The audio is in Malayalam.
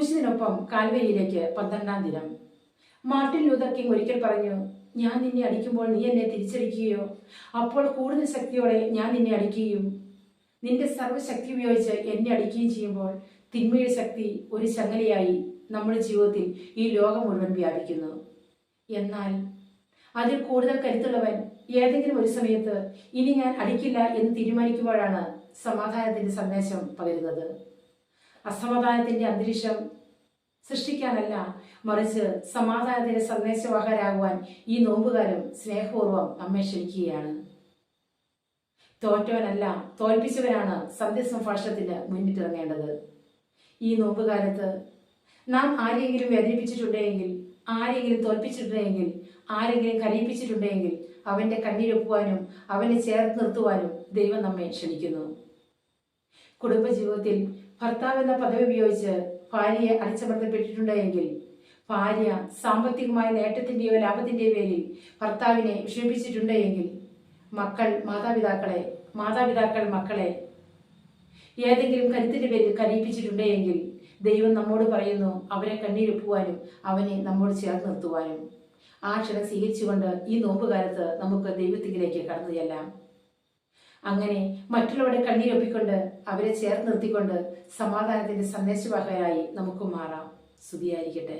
ക്രൂശിനൊപ്പം കാൽവരിയിലേക്ക് പന്ത്രണ്ടാം ദിനം. മാർട്ടിൻ ലൂതർ കിങ് ഒരിക്കൽ പറഞ്ഞു ഞാൻ നിന്നെ അടിക്കുമ്പോൾ നീ എന്നെ തിരിച്ചടിക്കുകയോ? അപ്പോൾ കൂടുതൽ ശക്തിയോടെ ഞാൻ നിന്നെ അടിക്കുകയും നിന്റെ സർവശക്തി ഉപയോഗിച്ച് എന്നെ അടിക്കുകയും ചെയ്യുമ്പോൾ തിന്മയുടെ ശക്തി ഒരു ചങ്ങലയായി നമ്മുടെ ജീവിതത്തിൽ ഈ ലോകം മുഴുവൻ വ്യാപിക്കുന്നു. എന്നാൽ അതിൽ കൂടുതൽ കരുത്തുള്ളവൻ ഏതെങ്കിലും ഒരു സമയത്ത് ഇനി ഞാൻ അടിക്കില്ല എന്ന് തീരുമാനിക്കുമ്പോഴാണ് സമാധാനത്തിന്റെ സന്ദേശം പകരുന്നത്. അസമാധാനത്തിന്റെ അന്തരീക്ഷം സൃഷ്ടിക്കാനല്ല മറിച്ച് സമാധാനത്തിന്റെ സന്ദേശവാഹരാകുവാൻ ഈ നോമ്പുകാലം സ്നേഹപൂർവം നമ്മെ ക്ഷണിക്കുകയാണ്. തോറ്റവനല്ല തോൽപ്പിച്ചവനാണ് സന്ധ്യസംഭാഷണത്തിന് മുന്നിട്ടിറങ്ങേണ്ടത്. ഈ നോമ്പുകാലത്ത് നാം ആരെങ്കിലും വേദനിപ്പിച്ചിട്ടുണ്ടെങ്കിൽ ആരെങ്കിലും തോൽപ്പിച്ചിട്ടുണ്ടെങ്കിൽ ആരെങ്കിലും കരയിപ്പിച്ചിട്ടുണ്ടെങ്കിൽ അവന്റെ കണ്ണീരൊപ്പുവാനും അവനെ ചേർത്ത് നിർത്തുവാനും ദൈവം നമ്മെ ക്ഷണിക്കുന്നു. കുടുംബജീവിതത്തിൽ ഭർത്താവ് എന്ന പദവി ഉപയോഗിച്ച് ഭാര്യയെ അടിച്ചമർത്തപ്പെട്ടിട്ടുണ്ടെങ്കിൽ ഭാര്യ സാമ്പത്തികമായ നേട്ടത്തിന്റെയോ ലാഭത്തിന്റെയോ പേരിൽ ഭർത്താവിനെ വിഷമിപ്പിച്ചിട്ടുണ്ടെങ്കിൽ മക്കൾ മാതാപിതാക്കളെ മാതാപിതാക്കൾ മക്കളെ ഏതെങ്കിലും കരുത്തിന്റെ പേരിൽ കരയിപ്പിച്ചിട്ടുണ്ടെങ്കിൽ ദൈവം നമ്മോട് പറയുന്നു അവരെ കണ്ണീരൊപ്പുവാനും അവനെ നമ്മോട് ചേർത്ത് നിർത്തുവാനും. ആ ക്ഷണം സ്വീകരിച്ചുകൊണ്ട് ഈ നോമ്പുകാലത്ത് നമുക്ക് ദൈവത്തിലേക്ക് കടന്നു ചെല്ലാം അങ്ങനെ മറ്റുള്ളവരുടെ കണ്ണീരൊപ്പിക്കൊണ്ട് അവരെ ചേർത്ത് നിർത്തിക്കൊണ്ട് സമാധാനത്തിന്റെ സന്ദേശവാഹകരായി നമുക്ക് മാറാം. സ്തുതിയായിരിക്കട്ടെ